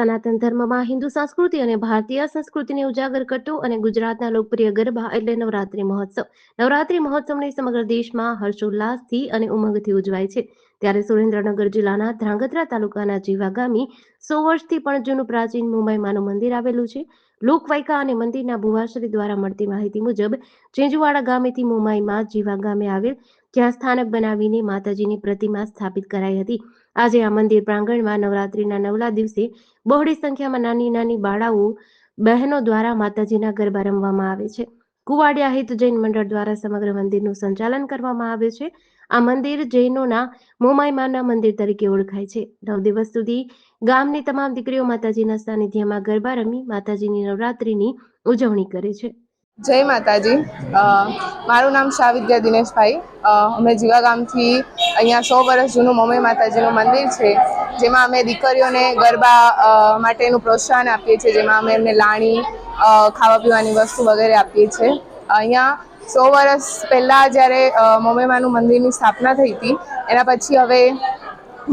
સનાતન ધર્મમાં હિન્દુ સંસ્કૃતિ અને ભારતીય સંસ્કૃતિને ઉજાગર કરતો અને ગુજરાતના લોકપ્રિય ગરબા એટલે નવરાત્રી મહોત્સવ. નવરાત્રી મહોત્સવની સમગ્ર દેશમાં હર્ષોલ્લાસથી અને ઉમંગથી ઉજવાય છે. ત્યારે સુરેન્દ્રનગર જિલ્લાના ધ્રાંગધ્રા તાલુકાના જીવા ગામી સો વર્ષથી પણ જૂનું પ્રાચીન મુંબઈમાંનું મંદિર આવેલું છે. લોકવાયકા અને મંદિરના ભુવાશ્રી દ્વારા મળતી માહિતી મુજબ ચેંજવાડા ગામેથી મુંબઈમાં જીવા ગામે આવેલ જ્યાં સ્થાનક બનાવીને માતાજીની પ્રતિમા સ્થાપિત કરાઈ હતી. આજે આ મંદિર પ્રાંગણમાં નવરાત્રીના નવલા દિવસે બહોળી સંખ્યામાં નાની નાની બાળાઓ બહેનો દ્વારા માતાજીના ગરબા રમવામાં આવે છે. કુવાડિયા હિત જૈન મંડળ દ્વારા સમગ્ર મંદિરનું સંચાલન કરવામાં આવે છે. આ મંદિર જૈનોના મોમાયમાના મંદિર તરીકે ઓળખાય છે. નવ દિવસ સુધી ગામની તમામ દીકરીઓ માતાજીના સાનિધ્યમાં ગરબા રમી માતાજીની નવરાત્રીની ઉજવણી કરે છે. જય માતાજી. મારું નામ સાવિદ્યા દિનેશભાઈ. અમે જીવા ગામથી અહીંયા સો વર્ષ જૂનું મમ્મી માતાજીનું મંદિર છે, જેમાં અમે દીકરીઓને ગરબા માટેનું પ્રોત્સાહન આપીએ છીએ, જેમાં અમે એમને લાણી ખાવા પીવાની વસ્તુ વગેરે આપીએ છીએ. અહીંયા સો વર્ષ પહેલાં જ્યારે મમ્મીમાનું મંદિરની સ્થાપના થઈ હતી, એના પછી હવે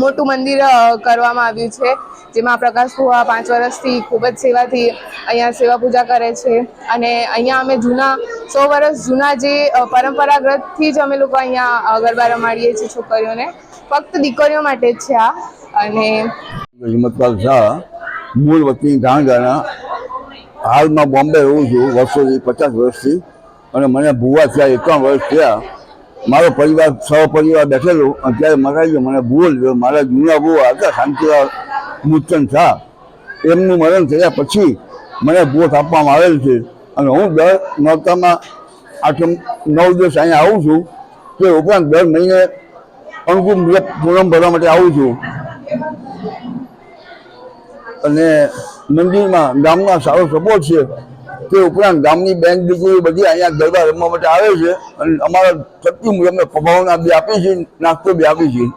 મોટું મંદિર કરવામાં આવ્યું છે, જેમાં પ્રકાશ ભુવા પાંચ વર્ષથી ખૂબ જ સેવાથી અહીંયા સેવા પૂજા કરે છે. અને અહીંયા અમે જૂના, સો વર્ષ જૂના જે પરંપરાગતથી જ અમે લોકો અહીંયા ગરબા રમાડીએ છીએ છોકરીઓને. ફક્ત દીકરીઓ માટે જ છે આ. અને હિંમતપાલ શાહ, મૂળ વતની ગાંધાના હાલમાં બોમ્બે રહું છું, વર્ષોથી પચાસ વર્ષથી. અને મને ભૂવા થયા, એકાવન વર્ષ થયા. મારો પરિવાર સહપરિવાર બેઠેલો, અત્યારે ત્યારે મરાઈ મને ભૂલ જો મારા જૂના બહુ હતા શાંતિલાલ મૂર્ચન શાહ એમનું મરણ થયા પછી મને ભૂવો આપવામાં આવેલ છે. અને હું દર નોરતામાં આઠમ નવ દિવસ અહીંયા આવું છું તે ઉપરાંત દર મહિને અનુકૂળ મુજબ પૂનમ ભરવા માટે આવું છું. અને મંદિરમાં ગામના સારો સપોર્ટ છે. તે ઉપરાંત ગામની બેંક દીકરીઓ બધી અહીંયા ગરબા રમવા માટે આવે છે અને અમારા શક્તિ મુજબ અમે ભાવના બી આપીએ છીએ, નાસ્તો બી આપીએ છીએ.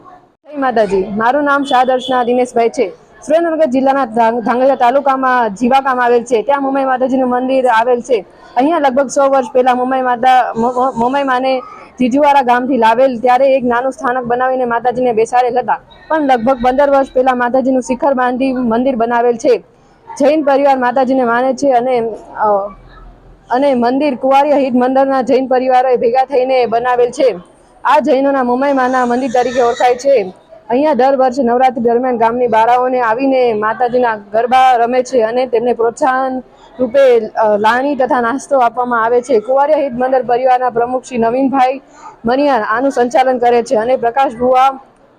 માતાજી. મારું નામ શાહ દર્શના દિનેશભાઈ છે. સુરેન્દ્રનગર જિલ્લાના ધાંગધ્રા તાલુકામાં જીવા ગામ આવેલ છે. ત્યાં મુંબઈ માતાજીનું મંદિર આવેલ છે. અહીંયા લગભગ સો વર્ષ પહેલા મુંબઈ માતા મુંબઈ માને જીજુવાડા ગામથી લાવેલ ત્યારે એક નાનું સ્થાનક બનાવીને માતાજીને બેસાડેલ હતા. પણ લગભગ પંદર વર્ષ પહેલા માતાજીનું શિખર બાંધી મંદિર બનાવેલ છે. જૈન પરિવાર માતાજીને માને છે અને અને મંદિર કુંવારિયા હિત મંદિરના જૈન પરિવારોએ ભેગા થઈને બનાવેલ છે. આ જૈનોના મુંબઈમાંના મંદિર તરીકે ઓળખાય છે. અહીંયા દર વર્ષે નવરાત્રી દરમિયાન ગામની બાળાઓને આવીને માતાજીના ગરબા રમે છે અને તેમને પ્રોત્સાહન રૂપે લાણી તથા નાસ્તો આપવામાં આવે છે. કુંવારિયા હિત મંદિર પરિવારના પ્રમુખ શ્રી નવીનભાઈ મનિયાર આનું સંચાલન કરે છે અને પ્રકાશ ભુવા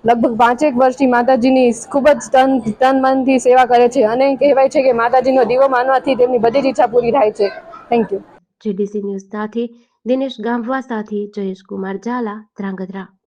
લગભગ પાંચેક વર્ષથી માતાજીની ખૂબ જ તન તન મનથી સેવા કરે છે અને કહેવાય છે કે માતાજીનો દીવો માનવાથી તેમની બધી જ ઈચ્છા પૂરી થાય છે. થેન્ક યુ જીડીસી ન્યૂઝ સાથે દિનેશ ગામવા સાથે જયેશ કુમાર ઝાલા ધ્રાંગધ્રા.